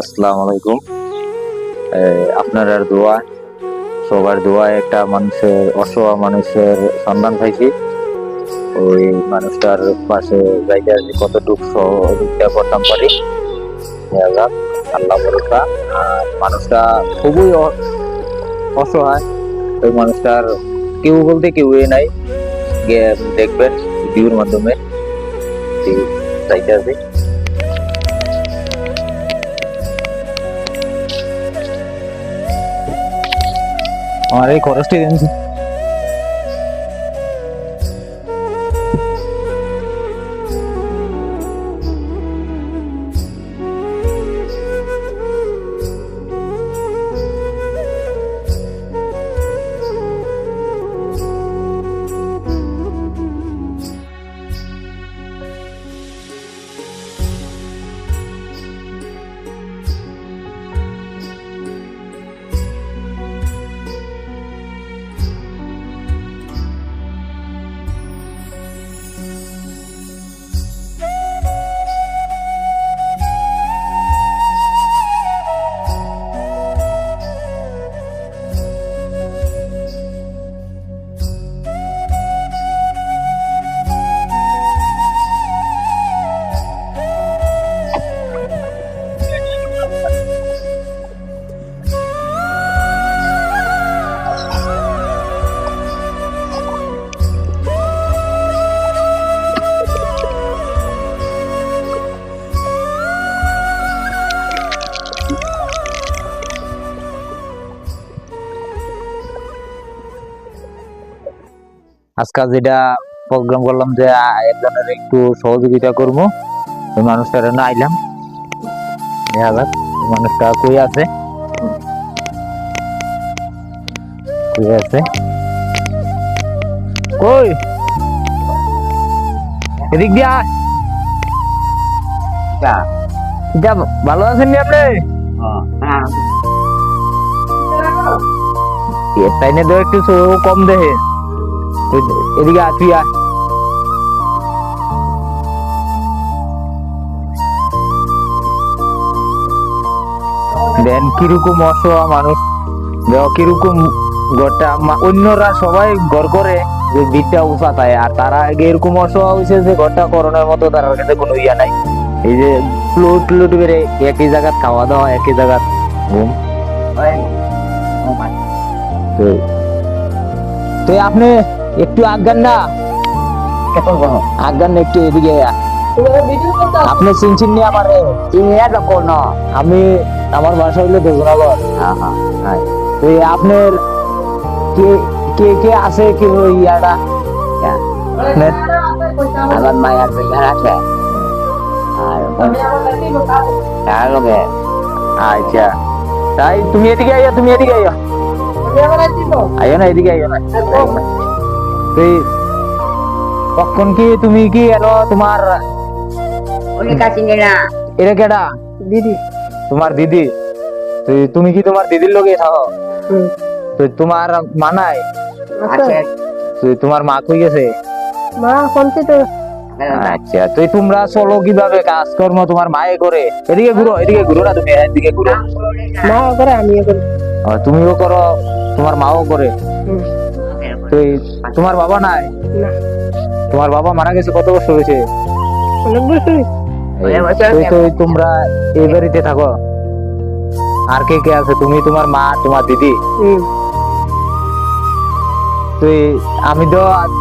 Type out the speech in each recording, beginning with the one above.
আসসালামু আলাইকুম। আপনার দোয়া, সবার দোয়ায় একটা মানুষের অসহায় মানুষের সন্ধান পাইছি ওই মানুষটার পাশে যাইতে আসি কতটুকু সহযোগিতা করতাম পারি। আল্লাহ ভরসা। আর মানুষটা খুবই অসহায়। ওই মানুষটার কেউ বলতে কেউই নাই। দেখবেন ভিডিওর মাধ্যমে। যাইতে আসি আমার এই খরচটি দিন আজকে যেটা প্রোগ্রাম করলাম যে একজনের একটু সহযোগিতা করব। ওই মানুষটার না আইলাম। দেখা যাক মানুষটা কই আছে? কই আছে? কই? এদিক দিয়া। যা। ভালো আছেন নি আপনি? তাই না একটু কম দেহে। এদিকে আয়, তুই আয়। দেন কীরকম অসহায় মানুষ। দেখো কীরকম অন্যরা সবাই করে যে উঁচা তাই আর তারা এরকম অসহায় হয়েছে যে করোনার মতো তার কাছে কোনো ইয়া নাই। এই যে ফ্লোট ফ্লোট বেড়ে একই জায়গা খাওয়া দাওয়া একই জায়গা ঘুম। তো আপনি একটু আজ্ঞান না। আজ্ঞান একটু এদিকে। আপনি চিনছেন নি আমার? কোন আমি আমার বাসা হইল বেগুনাগর তো আপনার কে কে কে আছে কি ইয়াটা? আপনার আমার মায়ের বিহার আছে আর লগে আচ্ছা। তাই তুমি এদিকে আইয়া তুমি এদিকে আইয়া। আইও না এদিকে আইও না। কখন কি তুমি কি এলো তোমার এটা কেডা? দিদি। তোমার দিদি? তুমি কি তোমার দিদির লগে থাকো? তো তোমার মা নাই? তুই তোমার মা কই গেছে? মা কোনতে তো আচ্ছা তুই তোমরা চলো কীভাবে কাজকর্ম তোমার মায়ে করে? এদিকে ঘুরো এদিকে ঘুরো না তুমি এদিকে ঘুরো। মা করে আমিও করি। তুমিও করো তোমার মাও করে। তুই তোমার বাবা নাই? তোমার বাবা মারা গেছে কত বছর হয়েছে? অনেক বছর। তুই তো তোমরা এই বাড়িতে থাকো। আর কে কে আছে? তুমি তোমার মা তোমার দিদি। তুই আমি তো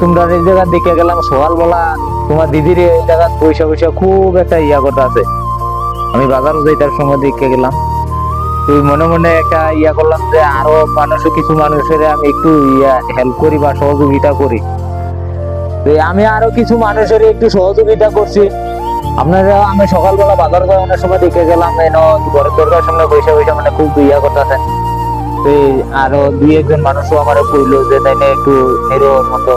তোমরা এই জায়গা দেখে গেলাম সকালবেলা তোমার দিদির এই জায়গা পয়সা পয়সা খুব একটা ইয়া কথা আছে। আমি বাজারও যাইতার সময় দেখে গেলাম। মনে মনে একটা ইয়া করলাম যে আরও মানুষ কিছু মানুষের আমি একটু ইয়া হেল্প করি বা সহযোগিতা করি। তো আমি আরও কিছু মানুষের একটু সহযোগিতা করছি। আপনারা, আমি সকালবেলা বাজার করানোর সময় দেখে গেলাম এন ঘরের দরকার সামনে পয়সা পয়সা মানে খুব ইয়া করতেছে। তো আরও দুই একজন মানুষও আমার কইলো যে তাই একটু হিরোর মতো।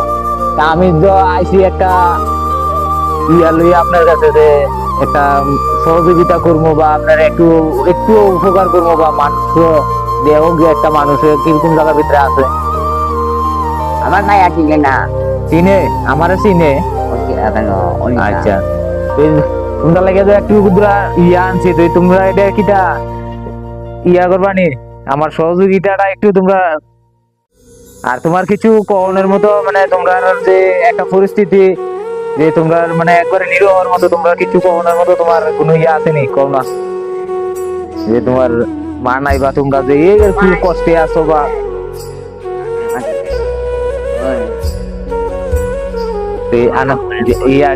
আমি তো আইসি একটা ইয়া লইয়া আপনার কাছে যে একটা সহযোগিতা করব বা আপনার একটু একটু উপকার করব বা মানুষ দেহ একটা মানুষের কীরকম জায়গার ভিতরে আছে? আমার মায়ের চিনে না। চিনে? আমার চিনে। আচ্ছা। তোমরা লাগে একটু কুদরা ইয়া আনছি তো তোমরা এটা কিটা? ইয়া করবানি আমার সহযোগিতাটা একটু তোমরা আর তোমার কিছু কনের মতো মানে তোমরা যে একটা পরিস্থিতি যে তোমরা মানে একবারে নিরহর মতো, তোমরা কিছু কনের মতো তোমার কোনো ইয়া আসেনি কও না। যে তোমার মা নাই বা তোমরা যে একটু কষ্টে আছো বা আনো ইয়া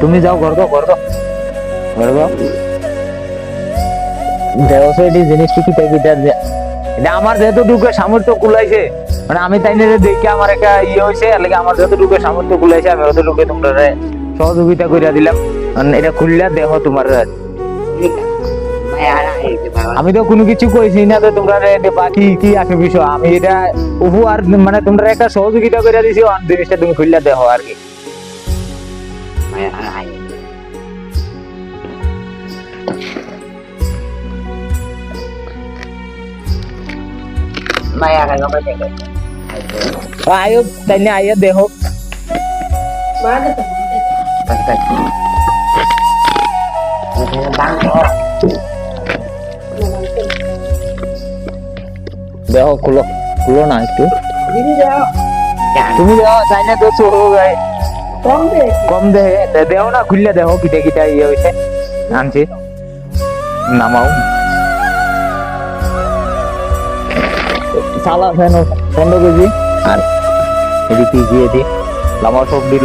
তুমি যাও, ঘর দাও ঘর দাও। ঘর দাও। দেওয়া এটি জিনিস কি কিটা দে- এটা আমার যেহেতুটুকু সামর্থ্য কুলাইছে মানে আমি তাই আমার একটা ইয়ে হয়েছে আর আমার যতটুকু সামর্থ্য কুলাইছে, আমি অতটুকু তোমরা সহযোগিতা করে দিলাম। মানে এটা দেহ তোমার আমি তো কোনো কিছু কইছি না তো তোমরা বাকি কি আছে বিষয়। আমি এটা উপহার মানে তোমরা একটা সহযোগিতা করে দিছি জিনিসটা তুমি খুললে দেহ আর কি। আয়ো তাই না আইয়া দেহ দেহ খুলো খুলো না একটু যাও তুমি দেহ তাই না তো চোখ গায়ে কম দে কম দে- দেও না খুললে দেহ কিটা কিটা ইয়ে হয়েছে আনছি নামাও চালা ফেন পনেরো কেজি। আর এদিকে গিয়ে দি লামা সব দি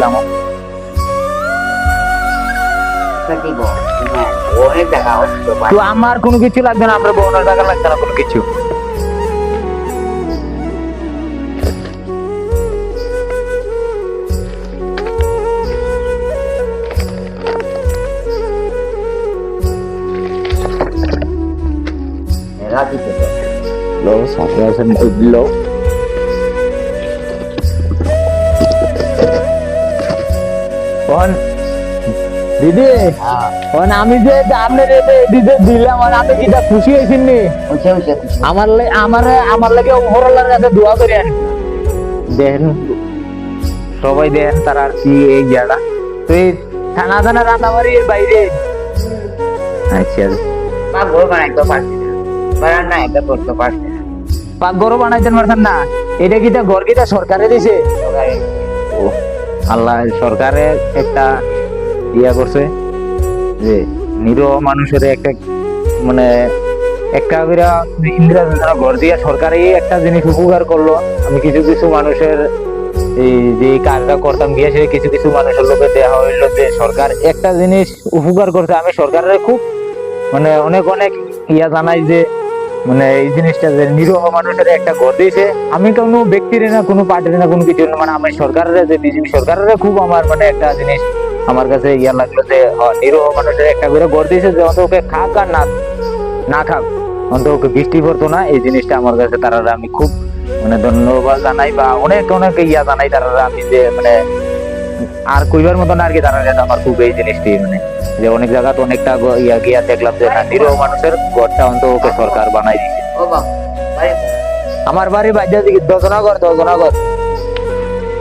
দিব হ্যাঁ আমার কোনো কিছু লাগবে না আমরা বোনের টাকা লাগবে না কোনো কিছু। সাথে আছে লো কোন দিদি কোন আমি যে আপনার দিদি দিলাম আর আমি কিটা খুশি হয়েছি নি? বুঝে বুঝে আমার আমার আমার লাগে ওপরওয়ালার কাছে দোয়া করেন দেখেন সবাই দেখেন তার আর কি এই জায়গা তো এই থানা থানা রান্নাবাড়ির বাইরে। আচ্ছা। মা ঘর পারছি না। একটা করতে পারছি না পাক বানাইতেন পারছেন না। এটা কিটা ঘর কিটা সরকারে দিছে? আল্লাহ সরকারে একটা ইয়া করছে যে, নিরহ মানুষের একটা মানে একটা করে ইন্দিরা যোজনা ঘর দিয়ে সরকারে একটা জিনিস উপকার করল। আমি কিছু কিছু মানুষের এই যে কাজটা করতাম গিয়েছে কিছু কিছু মানুষের লোকে দেওয়া হইল যে, সরকার একটা জিনিস উপকার করছে। আমি সরকারের খুব মানে অনেক অনেক ইয়া জানাই যে মানে এই জিনিসটা যে নিরহ মানুষের একটা ঘর দিয়েছে, আমি কোনো ব্যক্তির না, কোনো পার্টির না, কোনো কিছু মানে আমি সরকারের যে বিজেপি সরকারের খুব আমার মানে একটা জিনিস আমার কাছে ইয়া লাগল যে নিরহ মানুষের একটা করে ঘর দিয়েছে যে অন্তত ওকে খাক আর না না খাক। অন্তত ওকে বৃষ্টি পড়তো না, এই জিনিসটা আমার কাছে তারা আমি খুব মানে ধন্যবাদ জানাই বা অনেক অনেক ইয়া জানাই তারা আমি যে মানে আর কইবার মতন আর কি তারা আমার খুব এই জিনিসটি মানে যে অনেক জায়গাতে অনেকটা গ- ইয়া গিয়া দেখলাম যে না, নিরহ মানুষের ঘরটা অন্ত ওকে সরকার বানাই দিছে। আমার বাড়ি বাদ দিকে দজনাগর দজনাগর।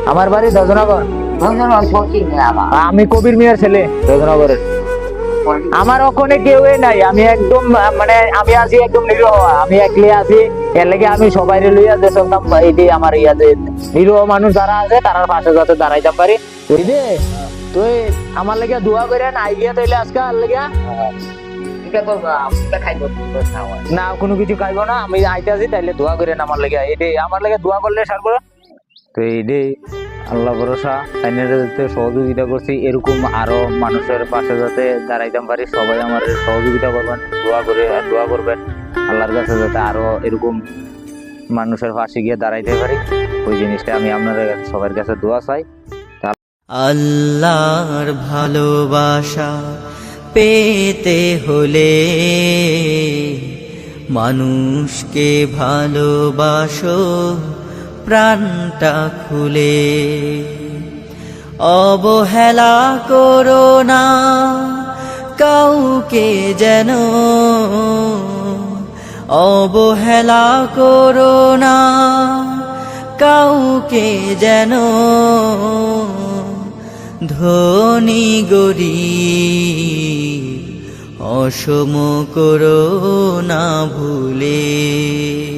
আমার বাড়ি দজনাগর। আমি কবির মিয়ার ছেলে দজনাগরের। আমার ওখানে কেউই নাই। আমি একদম মানে আমি আছি একদম নিরহ। আমি একলি আছি। এর লেগে আমি সবাই লইয়া যে শুনতাম এটি আমার ইয়া যে নিরহ মানুষ যারা আছে তারার পাশে যাতে দাঁড়াইতাম পারি। দে তুই আমার লেগে দোয়া করে না আইডিয়া তৈলে আজকে আর লেগে? এটা করব এটা খাইবো। খাওয়া না কোনো কিছু খাইবো না আমি আইতে আছি তাইলে দোয়া করেন আমার লেগে। এটি আমার লেগে দোয়া করলে সারবো তো এইটি আল্লাহ ভরসা, আইনের যাতে সহযোগিতা করছি। এরকম আরও মানুষের পাশে যাতে দাঁড়াইতাম পারি, সবাই আমার সহযোগিতা করবেন, দোয়া করে, দোয়া করবেন। আল্লাহর কাছে যাতে আরও এরকম মানুষের পাশে গিয়ে দাঁড়াইতে পারি, ওই জিনিসটা আমি আপনাদের সবার কাছে দোয়া চাই। আল্লাহর ভালোবাসা পেতে হলে মানুষকে ভালোবাসো। প্রাণটা খুলে। অবহেলা করো না, কাউকে যেন। অবহেলা করো না, কাউকে যেন। ধনী গরিব, অসম করো না ভুলে।